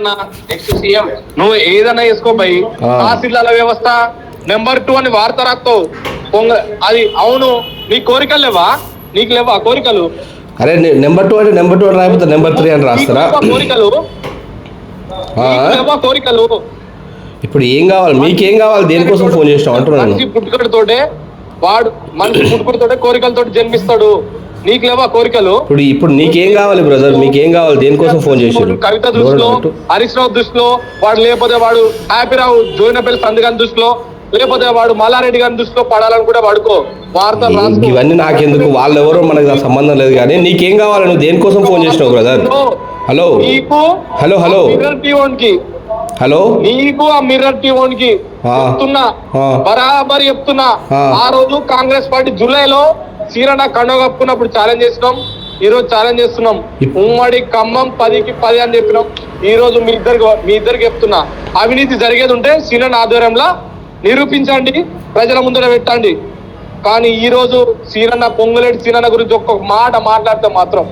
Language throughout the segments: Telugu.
నెక్స్ట్ సీఎం నువ్వు ఏదైనా వేసుకో. తహసీల్దార్ల వ్యవస్థ నెంబర్ టూ అని వార్త రాస్తావు పొంగ అది అవును. నీ కోరికలు లేవా? నీకు లేవా కోరికలు? అరే నెంబర్ టూ అంటే నెంబర్ టూ రాకపోతే నెంబర్ త్రీ అని రాస్తారా? కోరికలు? కోరికలు? ఇప్పుడు ఏం కావాలి? మీకేం కావాలి? దేనికోసం ఫోన్ చేసినాం అంటున్నాను మనిషి పుట్టుకతోటే వాడు మనిషి పుట్టుకతోటే కోరికలతో జన్మిస్తాడు. నీకు లేవా కోరికలు? ఇప్పుడు ఇప్పుడు నీకేం కావాలి బ్రదర్ మీకేం కావాలి? దేనికోసం ఫోన్ చేసారు కవిత దృష్టిలో హరీష్ రావు దృష్టిలో వాడు లేకపోతే వాడు హ్యాపీరావు జోయినపల్లి సందిగాని దృష్టిలో లేకపోతే వాడు మల్లారెడ్డి గారి దృష్టిలో పడాలని కూడా వాడుకో. వార్తలు రాసుకో. ఇవన్నీ నాకెందుకు? వాళ్ళు ఎవరో మనకు సంబంధం లేదు కానీ నీకేం కావాలి? నువ్వు దేనికోసం ఫోన్ చేసినావు brother hello? Hello, hello. Hello? నీకు ఆ మిర్రర్ టీవోన్కి. చెప్తున్నా. బరాబర్ చెప్తున్నా. ఆ రోజు కాంగ్రెస్ పార్టీ జూలైలో సీరణ కండవ కప్పుకున్నప్పుడు ఛాలెంజ్ చేసినాం. ఈ రోజు ఛాలెంజ్ చేస్తున్నాం. ఉమ్మడి ఖమ్మం పదికి పది అని చెప్పినాం. ఈ రోజు మీ ఇద్దరికి మీ ఇద్దరికి చెప్తున్నా. అవినీతి జరిగేది ఉంటే సీరణ ఆధ్వర్యంలో నిరూపించండి ప్రజల ముందర పెట్టండి. కానీ ఈ రోజు సీరన్న పొంగులేటి సీరన్న గురించి ఒక్కొక్క మాట మాట్లాడితే మాత్రం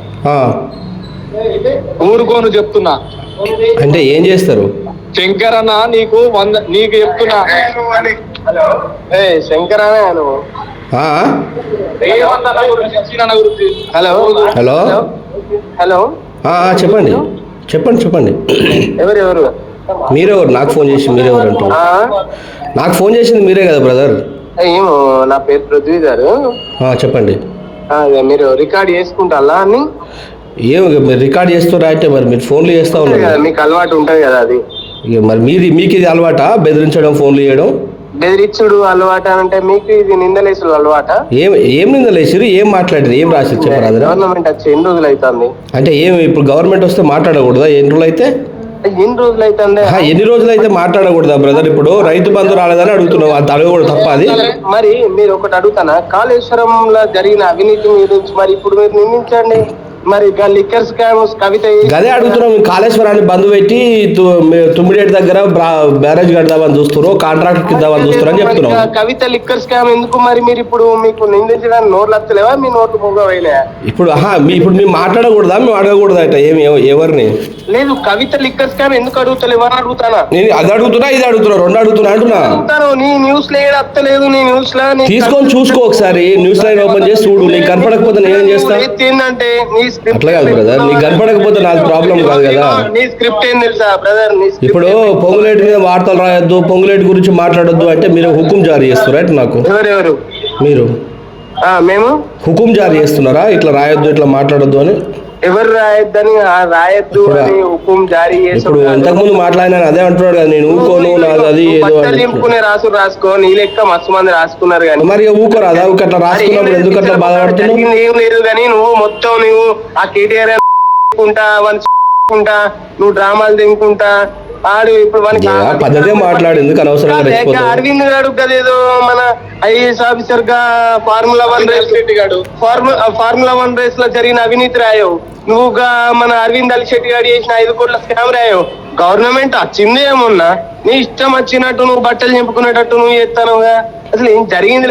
ఊరుకోను చెప్తున్నా. అంటే ఏం చేస్తారు? శంకర్ అన్న నీకు వంద నీకు చెప్తున్నా. ఏ శంకర్ అనే నువ్వు. హలో. హలో. హలో. చెప్పండి. చెప్పండి చెప్పండి. ఎవరు ఎవరు మీరెవరు? నాకు ఫోన్ చేసి మీరెవరు అంటారు ఆ? నాకు ఫోన్ చేసింది మీరే కదా బ్రదర్? ఏమో నా పేరు పృథ్వీ గారు. ఆ, చెప్పండి. మీరు రికార్డ్ చేసుకుంటారా అని? ఏం ఇక మీరు రికార్డ్ చేస్తారా అంటే మరి? మీరు ఫోన్లు చేస్తా ఉన్నారు కదా, మీకు అలవాటు ఉంటది కదా అది. మరి మీది మీకు ఇది అలవాటా? బెదిరించడం ఫోన్లు చేయడం బెదిరిచ్చుడు అలవాట అంటే మీకు ఇది నిందలేసుడు అలవాట? ఏం ఏం నిందలేసిరు ఏం మాట్లాడారు ఏం రాసి చెప్పారు అదరా గవర్నమెంట్ వచ్చి ఎన్ని రోజులు అవుతుంది అంటే ఏం ఇప్పుడు గవర్నమెంట్ వస్తే మాట్లాడకూడదా? ఎన్ని రోజులు అయితే? ఎన్ని రోజులు ఆహా, ఎన్ని రోజులు అయితే మాట్లాడకూడదా బ్రదర్ ఇప్పుడు రైతు బంధు రాలేదని అడుగుతున్నావు అది అడగకూడదు తప్ప అది. మరి మీరు ఒకటి అడుగుతానా? కాళేశ్వరంలో జరిగిన అవినీతి గురించి మరి ఇప్పుడు మీరు నిందించండి. మరి లిక్కర్ స్కామ్స్ కవిత ఏ- గదే అడుగుతున్నాం కాళేశ్వరాన్ని బంధు పెట్టి తుమ్మిడేటి దగ్గర బ్యారేజ్ కడదామని చూస్తారు కాంట్రాక్ట్ ఇద్దామని చూస్తారు అని చెప్తున్నాం కవిత లిక్కర్ స్కామ్ ఎందుకు మరి మీరు ఇప్పుడు మీకు నిందించడానికి నోట్లు వస్తలేవా మీ నోట్లు పోగవైనా ఇప్పుడు ఆహా మీ ఇప్పుడు మేము మాట్లాడకూడదా? మేము అడగకూడదా అట ఏమి ఎవ- ఎవరిని? లేదు కవిత లిక్కర్ స్కామ్ ఎందుకు అడుగుతలేవా? అని అడుగుతానా? నేను అది అడుగుతున్నా ఇది అడుగుతున్నా రెండు అడుగుతున్నా అంటున్నా. అడుగుతాను? నీ న్యూస్లో ఏడ వస్తలేదు నీ న్యూస్లో తీసుకొని చూసుకో ఒకసారి న్యూస్ లైన్ ఓపెన్ చేసి చూడు నీకు కనపడకపోతే నేనేం చేస్తా? నువ్వు ఏంటంటే నీ అట్లా కాదు బ్రదర్ నీకు కనపడకపోతే నాది ప్రాబ్లం కాదు కదా. నీ స్క్రిప్ట్ ఏం తెలుసా బ్రదర్ నీ script ఇప్పుడు పొంగులేటి మీద వార్తలు రాయొద్దు పొంగులేటి గురించి మాట్లాడొద్దు అంటే మీరు హుకుం జారీ చేస్తారా ఇట్లా నాకు? ఎవరెవరు? మీరు? ఆ, మేము? హుకుం జారీ చేస్తున్నారా? ఇట్లా రాయొద్దు ఇట్లా మాట్లాడొద్దు అని? ఎవరు రాయొద్దని రాయొద్దు అని హుకుం జారీ ఇప్పుడు చేసి ఇంతకుముందు మాట్లాడినా అదే అంటున్నాడు కదా నేను ఊకోను నాది అది ఏదో నింపుకునే రాసు రాసుకో నీ లెక్క మస్తు మంది రాసుకున్నారు కానీ. మరి ఊకోరాదా ఊక అట్లా రాసుకున్నప్పుడు ఎందుకు అట్లా బాధపడుతున్నావు? జరిగింది ఏం లేదు కానీ నువ్వు మొత్తం నువ్వు ఆ కేటీఆర్ కుంటా వన్ కుంటా నువ్వు డ్రామాలు తినుకుంటా ఆడు ఇప్పుడు ఆ పద్ధతే మాట్లాడు ఎందుకు అనవసరంగా అరవింద్ గారు కదేదో మన ఐఏఎస్ ఆఫీసర్గా ఫార్ములా వన్ రేస్ గాడు. ఫార్ములా వన్ రేస్లో జరిగిన అవినీతి రాయవు నువ్వు గా మన అరవింద్ అలిశెట్టి గారు చేసిన ఐదు కోట్ల స్కామ్ రాయవు గవర్నమెంట్ వచ్చింది ఏమున్నా నీ ఇష్టం వచ్చినట్టు నువ్వు బట్టలు నింపుకునేటట్టు నువ్వు చేస్తానుగా అసలు ఏం జరిగింది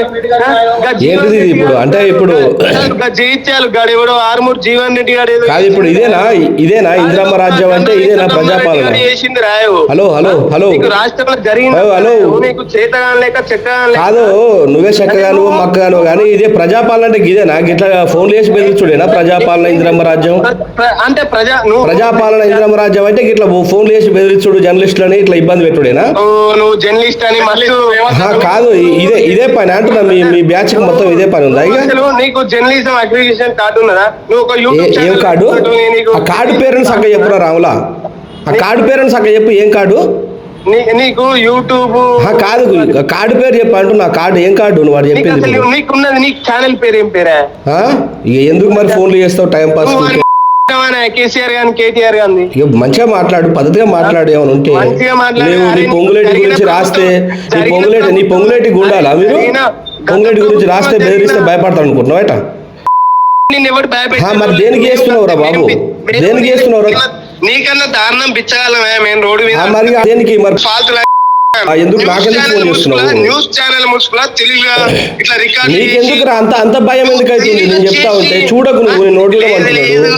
ఏంటిది ఇది ఇప్పుడు? అంటే ఇప్పుడు- జయించాలు గాడు ఎవడో ఆర్మూర్ జీవన్ రెడ్డి ఏదో కాదు ఇప్పుడు ఇదేనా? ఇదేనా ఇందిరమ్మ రాజ్యం అంటే ఇదేనా ప్రజాపాలన? చేసింది రాయవు హలో హలో హలో. రాష్ట్రంలో జరిగింది హలో. నీకు చేతగాని లేక లేక కాదు నువ్వే చక్కగాను మక్కగాను కానీ ఇదే ప్రజాపాలన అంటే ఇదేనా? ఇట్లా ఫోన్లు చేసి బెదిరించుడేనా ప్రజాపాలన ఇందిరమ్మ రాజ్యం? అంటే ప్రజా ప్రజాపాలన ఇందిరమ్మ రాజ్యం అంటే ఇట్లా ఫోన్లు చేసి బెదిరించుడు జర్నలిస్టులని ఇట్లా ఇబ్బంది పెట్టుడేనా? నువ్వు- జర్నలిస్ట్ అని ఆహా, కాదు ఇ- ఇదే ఇదే పని అంటున్నా మీ మీ బ్యాచ్ మొత్తం ఇదే పని ఉందా? ఇక నీకు జర్నలిజం అక్రిడిషన్ కార్డు ఉన్నదా? నువ్వు ఒక యూట్యూబ్ ఏం కార్డు? ఆ కార్డు పేరుని సక్క చెప్పురా రాములా. ఆ కార్డు పేరుని సక్క చెప్పు ఏం కార్డు? నీకు యూట్యూబ్ ఆ కాదు కార్డు పేరు చెప్పు అంటున్నా కార్డు ఏం కార్డు? నువ్వు వాడు చెప్పింది. నీకున్నది నీకు ఛానల్ పేరు ఏం పేరా? ఎందుకు మరి ఫోన్లు చేస్తావు టైం పాస్ కేసీఆర్ గాని కేటీఆర్ గాని మంచిగా మాట్లాడు పద్ధతిగా మాట్లాడు ఏమైనా ఉంటే మంచిగా మాట్లాడు. నువ్వు నీ పొంగులేటి గురించి రాస్తే నీ పొంగులేటి నీ పొంగులేటి గుండాలా మీరు పొంగులేటి గురించి రాస్తే బెదిరిస్తే భయపడతాను అనుకుంటున్నావు మరి దేనికి చేస్తున్నావురా బాబు? మేము- దేనికి చేస్తున్నావురా? నీకన్నా దారుణం పిచ్చగలమే మేము రోడ్డు మీద మరి దేనికి మరి ఫాల్తులు న్యూస్ ఛానల్ ముసుకులా ఇట్లా రికార్డ్ అంత అంత భయం ఎందుకు అవుతుంది నేను చెప్తా ఉంటే చూడకు నువ్వు నోట్లో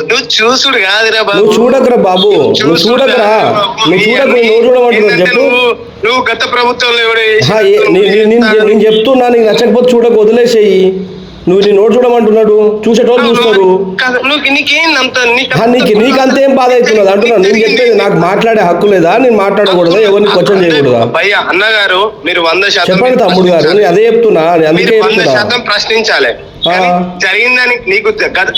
నువ్వు చూసుడు కాదురా బాబు. నువ్వు చూడకురా బాబు. నువ్వు చూడకురా. నువ్వు చూడకు చెప్పు. నువ్వు గత ప్రభుత్వంలో నేను చెప్తున్నా నీకు నచ్చకపోతే చూడకు వదిలేసేయి. నువ్వు నీ నోటు చూడమంటున్నాడు చూసేటోళ్ళు చూస్తారు నీకేం అంత నీకు ఆహా, నీకు నీకు అంతేం బాధ అవుతున్నది అంటున్నాను. నేను చెప్పేది నాకు మాట్లాడే హక్కు లేదా? నేను మాట్లాడకూడదా? ఎవరిని క్వశ్చన్ చేయకూడదా? అన్నగారు మీరు వంద శాతం చెప్పండి తమ్ముడు గారు అదే చెప్తున్నా నేను అందుకే ప్రశ్నించాలి. జరిగిందని నీకు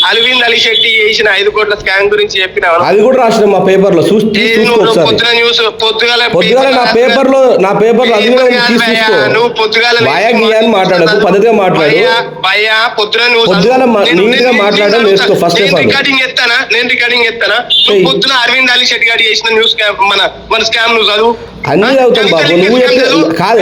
అరవింద్ అలీ శెట్టి చేసిన ఐదు కోట్ల స్కామ్ గురించి చెప్పిన అది కూడా రాసిన మా పేపర్లో పొద్దున న్యూస్ పొద్దుగాల పొద్దుగాల నా పేపర్లో నా పేపర్లో అది కూడా నువ్వు పొద్దుగాల అని మాట్లాడకు, పద్ధతిగా మాట్లాడు. భయ్యా, పొద్దున నువ్వు పొద్దుగాల నీట్గా నేను- మాట్లాడడం నేర్చుకో, all. రికార్డింగ్ ఎత్తానా నేను రికార్డింగ్ ఎత్తానా నువ్వు. పొద్దున అరవింద్ అలీ శెట్టి గారు చేసిన న్యూస్ స్కామ్ మన మన స్కామ్ నువ్వు చదువు అన్నీ? చదువుతాం బాబు, నువ్వు. కాదు,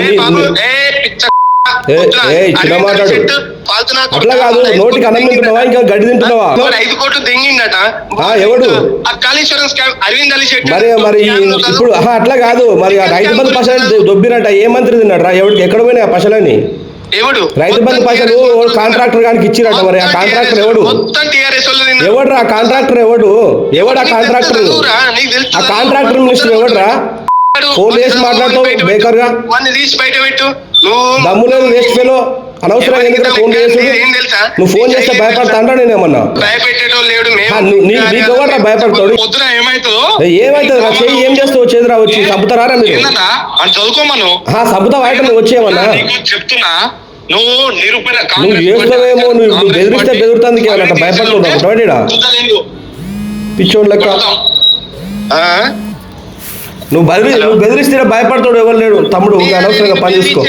ఏ చిన్న మాట్లాడు. అట్లా కాదు, ఐదు నోటికి కోట్లు అన్నం తింటున్నావా, ఇంకా గడ్డి తింటున్నావా? వాడు ఐదు కోట్లు దెంగిండట. ఆ, ఎవడు? ఆ కాళేశ్వరం స్కామ్ అరవింద్ అలీ శెట్టి మరి మరి స్కామ్ నువ్వు చదువు. ఇప్పుడు అట్లా కాదు. మరి ఆ రైతు బంధు పైసలు దొబ్బినట్ట ఏ మంత్రి తిన్నాడు రా ఎవరికి ఎక్కడ పోయినాయి ఆ పైసలని ఎవడు? రైతు బంధు పైసలు కాంట్రాక్టర్ గానికి ఇచ్చిరట మరి. ఆ కాంట్రాక్టర్ ఎవడు? మొత్తం టీఆర్ఎస్ వాళ్ళు తిన్నారు. ఎవడు రా కాంట్రాక్టర్ ఎవడు? ఎవడు ఆ కాంట్రాక్టర్. ఆ కాంట్రాక్టర్ మినిస్టర్ ఎవడురా? ఫోన్ చేసి మాట్లాడతావు. బేకర్గా? వాడిని తీసి బయట పెట్టు. దమ్ములేదు వేస్ట్ ఫెలో అనవసరంగా ఎందుకు ఫోన్ చేసి? నువ్వు ఫోన్ చేస్తే భయపడతా అంటా నేనేమన్నా? భయపెట్టేటోళ్ళు లేడు మేము ఆ, నువ్వు- నీ- నీకు ఎవరురా భయపడతాడు? ఏమైతుందో రా చెయ్యి ఏం చేస్తావు చేదురా వచ్చి చంపుతారా మీరు చదువుకోమను. చంపుతా బయట నువ్వు వచ్చేయమన్నా చెప్తున్నా నువ్వు నిరూపణ నువ్వు చేస్తావేమో, నువ్వు- నువ్వు బెదిరిస్తే బెదురుతాందుకు ఏమన్నా? అట్లా భయపడుతున్నావు అనుకుంటావా ఈడ? పిచ్చోడు లెక్క? నువ్వు బెదిరి నువ్వు బెదిరిస్తే భయపడతాడు ఎవరు లేడు. తమ్ముడు అనవసరంగా పని చేసుకో